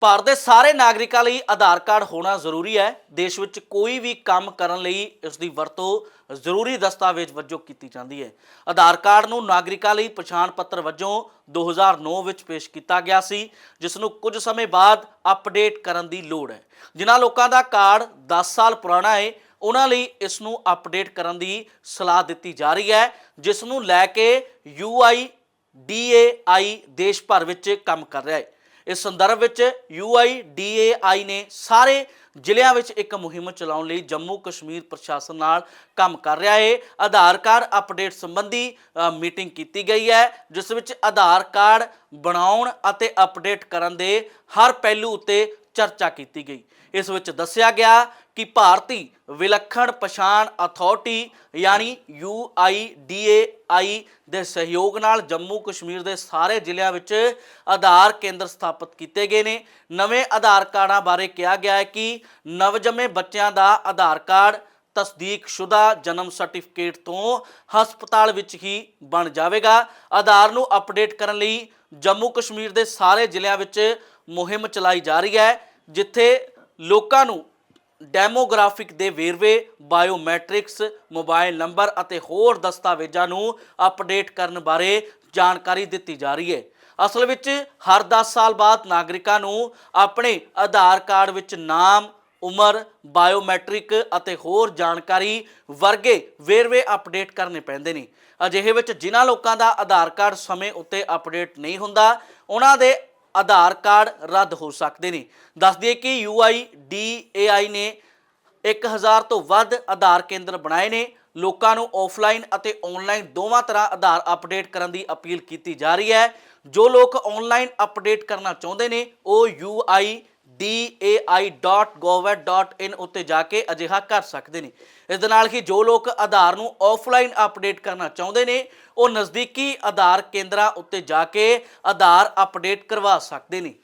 ਭਾਰਤ ਦੇ ਸਾਰੇ ਨਾਗਰਿਕਾਂ ਲਈ ਆਧਾਰ ਕਾਰਡ ਹੋਣਾ ਜ਼ਰੂਰੀ ਹੈ। ਦੇਸ਼ ਵਿੱਚ ਕੋਈ ਵੀ ਕੰਮ ਕਰਨ ਲਈ ਇਸ ਦੀ ਵਰਤੋਂ ਜ਼ਰੂਰੀ ਦਸਤਾਵੇਜ਼ ਵਜੋਂ ਕੀਤੀ ਜਾਂਦੀ ਹੈ। ਆਧਾਰ ਕਾਰਡ ਨੂੰ ਨਾਗਰਿਕਾਂ ਲਈ ਪਛਾਣ ਪੱਤਰ ਵਜੋਂ 2009 ਵਿੱਚ ਪੇਸ਼ ਕੀਤਾ ਗਿਆ ਸੀ, ਜਿਸ ਨੂੰ ਕੁਝ ਸਮੇਂ ਬਾਅਦ ਅਪਡੇਟ ਕਰਨ ਦੀ ਲੋੜ ਹੈ। ਜਿਨ੍ਹਾਂ ਲੋਕਾਂ ਦਾ ਕਾਰਡ 10 ਸਾਲ ਪੁਰਾਣਾ ਹੈ, ਉਹਨਾਂ ਲਈ ਇਸ ਨੂੰ ਅਪਡੇਟ ਕਰਨ ਦੀ ਸਲਾਹ ਦਿੱਤੀ ਜਾ ਰਹੀ ਹੈ, ਜਿਸ ਨੂੰ ਲੈ ਕੇ UI DAI ਦੇਸ਼ ਭਰ ਵਿੱਚ ਕੰਮ ਕਰ ਰਿਹਾ ਹੈ। ਇਸ ਸੰਦਰਭ ਵਿੱਚ UIDAI ਨੇ ਸਾਰੇ ਜ਼ਿਲ੍ਹਿਆਂ ਵਿੱਚ ਇੱਕ ਮੁਹਿੰਮ ਚਲਾਉਣ ਲਈ ਜੰਮੂ ਕਸ਼ਮੀਰ ਪ੍ਰਸ਼ਾਸਨ ਨਾਲ ਕੰਮ ਕਰ ਰਿਹਾ ਹੈ। ਆਧਾਰ ਕਾਰਡ ਅਪਡੇਟ ਸੰਬੰਧੀ ਮੀਟਿੰਗ ਕੀਤੀ ਗਈ ਹੈ, ਜਿਸ ਵਿੱਚ ਆਧਾਰ ਕਾਰਡ ਬਣਾਉਣ ਅਤੇ ਅਪਡੇਟ ਕਰਨ ਦੇ ਹਰ ਪਹਿਲੂ ਉੱਤੇ ਚਰਚਾ ਕੀਤੀ ਗਈ। ਇਸ ਵਿੱਚ ਦੱਸਿਆ ਗਿਆ ਕਿ ਭਾਰਤੀ ਵਿਲੱਖਣ ਪਛਾਣ ਅਥਾਰਟੀ ਯਾਨੀ ਯੂ ਆਈ ਡੀ ਏ ਆਈ ਦੇ ਸਹਿਯੋਗ ਨਾਲ ਜੰਮੂ ਕਸ਼ਮੀਰ ਦੇ ਸਾਰੇ ਜ਼ਿਲ੍ਹਿਆਂ ਵਿੱਚ ਆਧਾਰ ਕੇਂਦਰ ਸਥਾਪਿਤ ਕੀਤੇ ਗਏ ਨੇ। ਨਵੇਂ ਆਧਾਰ ਕਾਰਡਾਂ ਬਾਰੇ ਕਿਹਾ ਗਿਆ ਹੈ ਕਿ ਨਵਜੰਮੇ ਬੱਚਿਆਂ ਦਾ ਆਧਾਰ ਕਾਰਡ ਤਸਦੀਕਸ਼ੁਦਾ ਜਨਮ ਸਰਟੀਫਿਕੇਟ ਤੋਂ ਹਸਪਤਾਲ ਵਿੱਚ ਹੀ ਬਣ ਜਾਵੇਗਾ। ਆਧਾਰ ਨੂੰ ਅਪਡੇਟ ਕਰਨ ਲਈ ਜੰਮੂ ਕਸ਼ਮੀਰ ਦੇ ਸਾਰੇ ਜ਼ਿਲ੍ਹਿਆਂ ਵਿੱਚ ਮੁਹਿੰਮ ਚਲਾਈ ਜਾ ਰਹੀ ਹੈ, ਜਿੱਥੇ ਲੋਕਾਂ ਨੂੰ ਡੈਮੋਗ੍ਰਾਫਿਕ ਦੇ ਵੇਰਵੇ, ਬਾਇਓਮੈਟ੍ਰਿਕਸ, ਮੋਬਾਈਲ ਨੰਬਰ ਅਤੇ ਹੋਰ ਦਸਤਾਵੇਜ਼ਾਂ ਨੂੰ ਅਪਡੇਟ ਕਰਨ ਬਾਰੇ ਜਾਣਕਾਰੀ ਦਿੱਤੀ ਜਾ ਰਹੀ ਹੈ। ਅਸਲ ਵਿੱਚ ਹਰ 10 ਸਾਲ ਬਾਅਦ ਨਾਗਰਿਕਾਂ ਨੂੰ ਆਪਣੇ ਆਧਾਰ ਕਾਰਡ ਵਿੱਚ ਨਾਮ ਉਮਰ, ਬਾਇਓਮੈਟ੍ਰਿਕ ਅਤੇ ਹੋਰ ਜਾਣਕਾਰੀ ਵਰਗੇ ਵੇਰਵੇ ਅਪਡੇਟ ਕਰਨੇ ਪੈਂਦੇ ਨੇ। ਅਜਿਹੇ ਵਿੱਚ ਜਿਨ੍ਹਾਂ ਲੋਕਾਂ ਦਾ ਆਧਾਰ ਕਾਰਡ ਸਮੇਂ ਉੱਤੇ ਅਪਡੇਟ ਨਹੀਂ ਹੁੰਦਾ, ਉਹਨਾਂ ਦੇ ਆਧਾਰ ਕਾਰਡ ਰੱਦ ਹੋ ਸਕਦੇ ਨੇ। ਦੱਸ ਦਈਏ ਕਿ UIDAI ਨੇ 1000 ਤੋਂ ਵੱਧ ਆਧਾਰ ਕੇਂਦਰ ਬਣਾਏ ਨੇ। ਲੋਕਾਂ ਨੂੰ ਆਫਲਾਈਨ ਅਤੇ ਆਨਲਾਈਨ ਦੋਵਾਂ ਤਰ੍ਹਾਂ ਆਧਾਰ ਅਪਡੇਟ ਕਰਨ ਦੀ ਅਪੀਲ ਕੀਤੀ ਜਾ ਰਹੀ ਹੈ। ਜੋ ਲੋਕ ਆਨਲਾਈਨ ਅਪਡੇਟ ਕਰਨਾ ਚਾਹੁੰਦੇ ਨੇ, ਉਹ UIDAI.gov.in ਉੱਤੇ ਜਾ ਕੇ ਅਜਿਹਾ ਕਰ ਸਕਦੇ ਨੇ। ਇਸ ਦੇ ਨਾਲ ਹੀ ਜੋ ਲੋਕ ਆਧਾਰ ਨੂੰ ਆਫਲਾਈਨ ਅਪਡੇਟ ਕਰਨਾ ਚਾਹੁੰਦੇ ਨੇ, ਉਹ ਨਜ਼ਦੀਕੀ ਆਧਾਰ ਕੇਂਦਰਾਂ ਉੱਤੇ ਜਾ ਕੇ ਆਧਾਰ ਅਪਡੇਟ ਕਰਵਾ ਸਕਦੇ ਨੇ।